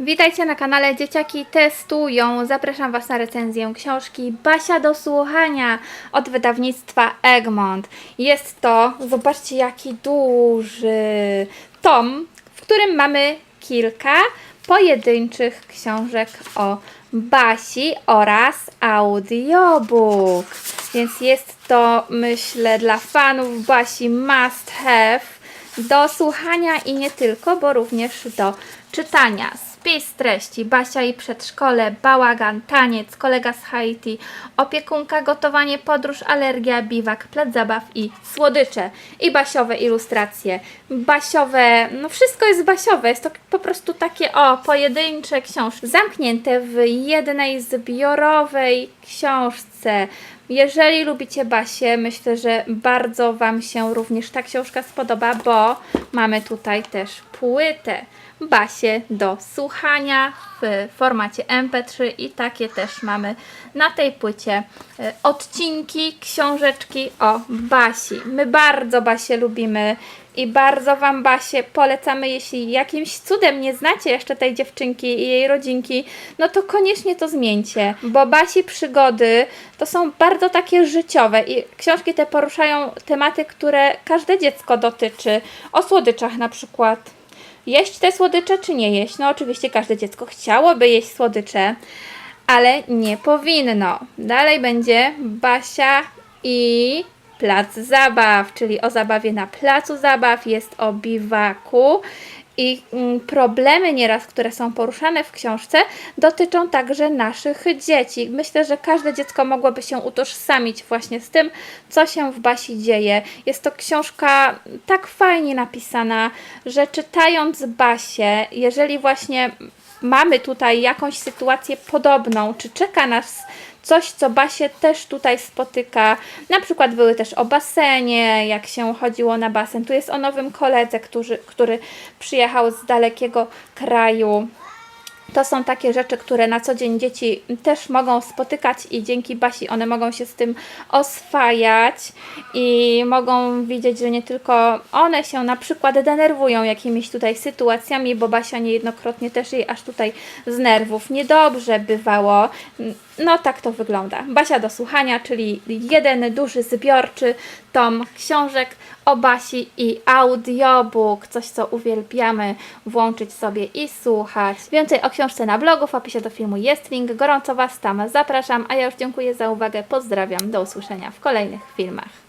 Witajcie na kanale Dzieciaki Testują. Zapraszam Was na recenzję książki Basia do słuchania od wydawnictwa Egmont. Jest to, zobaczcie jaki duży tom, w którym mamy kilka pojedynczych książek o Basi oraz audiobook. Więc jest to, myślę, dla fanów Basi must have do słuchania i nie tylko, bo również do czytania. Spis treści, Basia i przedszkole, bałagan, taniec, kolega z Haiti, opiekunka, gotowanie, podróż, alergia, biwak, plac zabaw i słodycze. I basiowe ilustracje. Basiowe, no wszystko jest basiowe, jest to po prostu takie o, pojedyncze książki, zamknięte w jednej zbiorowej książce. Jeżeli lubicie Basię, myślę, że bardzo Wam się również ta książka spodoba, bo mamy tutaj też płytę Basię do słuchania w formacie MP3 i takie też mamy na tej płycie e, odcinki, książeczki o Basi. My bardzo Basię lubimy i bardzo Wam Basię polecamy, jeśli jakimś cudem nie znacie jeszcze tej dziewczynki i jej rodzinki, no to koniecznie to zmieńcie, bo Basi przygody to są bardzo takie życiowe i książki te poruszają tematy, które każde dziecko dotyczy. O słodyczach na przykład. Jeść te słodycze czy nie jeść? No oczywiście każde dziecko chciałoby jeść słodycze, ale nie powinno. Dalej będzie Basia i plac zabaw, czyli o zabawie na placu zabaw, jest o biwaku. I mm, problemy nieraz, które są poruszane w książce, dotyczą także naszych dzieci. Myślę, że każde dziecko mogłoby się utożsamić właśnie z tym, co się w Basi dzieje. Jest to książka tak fajnie napisana, że czytając Basię, jeżeli właśnie mamy tutaj jakąś sytuację podobną, czy czeka nas coś, co Basię też tutaj spotyka. Na przykład były też o basenie, jak się chodziło na basen. Tu jest o nowym koledze, który, który przyjechał z dalekiego kraju. To są takie rzeczy, które na co dzień dzieci też mogą spotykać i dzięki Basi one mogą się z tym oswajać i mogą widzieć, że nie tylko one się na przykład denerwują jakimiś tutaj sytuacjami, bo Basia niejednokrotnie też jej aż tutaj z nerwów niedobrze bywało. No tak to wygląda. Basia do słuchania, czyli jeden duży zbiorczy tom książek o Basi i audiobook, coś co uwielbiamy włączyć sobie i słuchać. Więcej o książce na blogu, w opisie do filmu jest link, gorąco Was tam zapraszam, a ja już dziękuję za uwagę, pozdrawiam, do usłyszenia w kolejnych filmach.